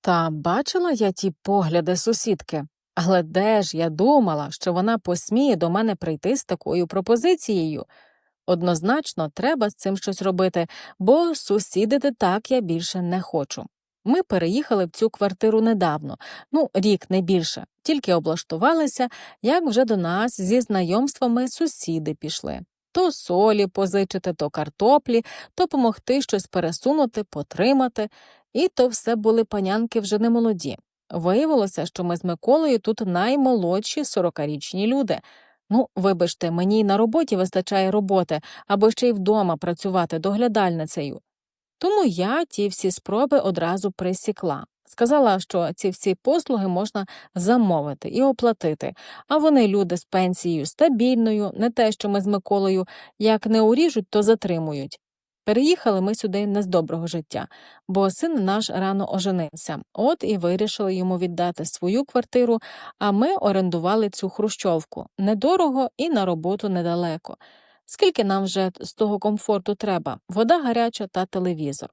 Та бачила я ті погляди сусідки, але де ж я думала, що вона посміє до мене прийти з такою пропозицією? Однозначно, треба з цим щось робити, бо сусідити так я більше не хочу. Ми переїхали в цю квартиру недавно, ну, рік не більше, тільки облаштувалися, як вже до нас зі знайомствами сусіди пішли. То солі позичити, то картоплі, то помогти щось пересунути, потримати. І то все були панянки вже не молоді. Виявилося, що ми з Миколою тут наймолодші сорокарічні люди. Ну, вибачте, мені й на роботі вистачає роботи, або ще й вдома працювати доглядальницею. Тому я ті всі спроби одразу присікла. Сказала, що ці всі послуги можна замовити і оплатити, а вони люди з пенсією стабільною, не те, що ми з Миколою, як не уріжуть, то затримують. Переїхали ми сюди не з доброго життя, бо син наш рано оженився, от і вирішили йому віддати свою квартиру, а ми орендували цю хрущовку недорого і на роботу недалеко. Скільки нам вже з того комфорту треба вода гаряча та телевізор.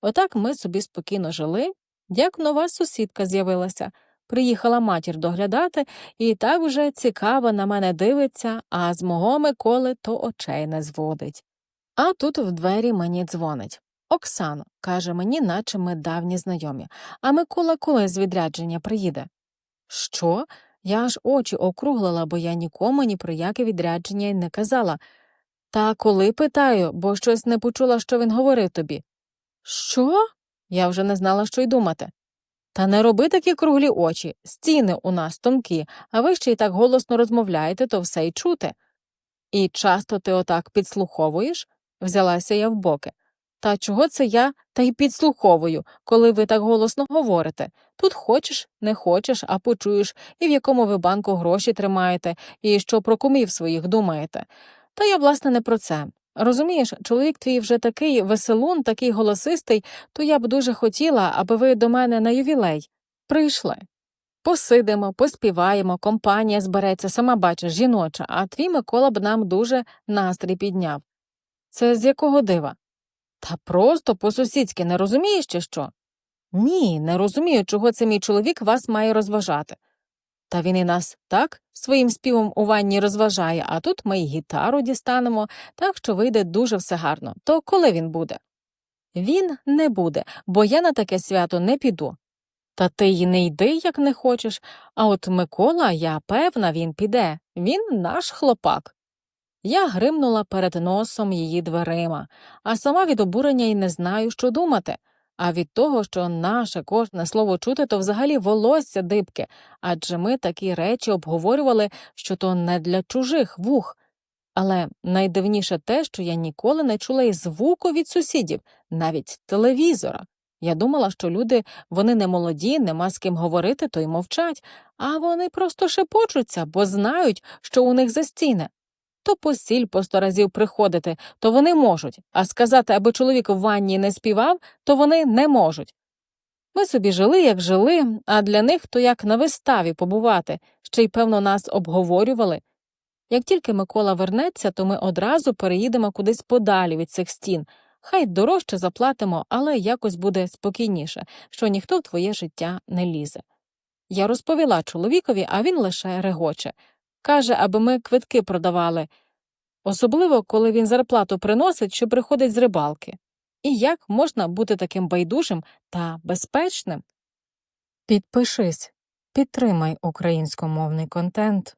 Отак ми собі спокійно жили, як нова сусідка з'явилася. Приїхала матір доглядати, і так вже цікаво на мене дивиться, а з мого Миколи то очей не зводить. А тут в двері мені дзвонить. Оксано, каже мені, наче ми давні знайомі. А Микола коли з відрядження приїде? Що? Я аж очі округлила, бо я нікому ні про яке відрядження й не казала. Та коли питаю, бо щось не почула, що він говорив тобі. Що? Я вже не знала, що й думати. Та не роби такі круглі очі, стіни у нас тонкі, а ви ще й так голосно розмовляєте, то все й чути. І часто ти отак підслуховуєш? взялася я в боки. Та чого це я та й підслуховую, коли ви так голосно говорите? Тут хочеш, не хочеш, а почуєш, і в якому ви банку гроші тримаєте, і що про кумів своїх думаєте. Та я, власне, не про це. Розумієш, чоловік твій вже такий веселун, такий голосистий, то я б дуже хотіла, аби ви до мене на ювілей прийшли. Посидимо, поспіваємо, компанія збереться, сама бачиш, жіноча, а твій Микола б нам дуже настрій підняв. Це з якого дива? Та просто по-сусідськи не розумієш, чи що? Ні, не розумію, чого це мій чоловік вас має розважати. Та він і нас так своїм співом у ванні розважає, а тут ми й гітару дістанемо, так що вийде дуже все гарно. То коли він буде? Він не буде, бо я на таке свято не піду. Та ти й не йди, як не хочеш, а от Микола, я певна, він піде. Він наш хлопак. Я гримнула перед носом її дверима, а сама від обурення й не знаю, що думати. А від того, що наше кожне слово чути, то взагалі волосся дибки, адже ми такі речі обговорювали, що то не для чужих вух. Але найдивніше те, що я ніколи не чула й звуку від сусідів, навіть телевізора. Я думала, що люди вони не молоді, нема з ким говорити, то й мовчать, а вони просто шепочуться, бо знають, що у них за То посіль по сто разів приходити, то вони можуть, а сказати, аби чоловік в ванні не співав, то вони не можуть. Ми собі жили, як жили, а для них то як на виставі побувати, ще й, певно, нас обговорювали. Як тільки Микола вернеться, то ми одразу переїдемо кудись подалі від цих стін. Хай дорожче заплатимо, але якось буде спокійніше, що ніхто в твоє життя не лізе. Я розповіла чоловікові, а він лише регоче. Каже, аби ми квитки продавали, особливо коли він зарплату приносить, що приходить з рибалки. І як можна бути таким байдужим та безпечним? Підпишись, підтримай українськомовний контент.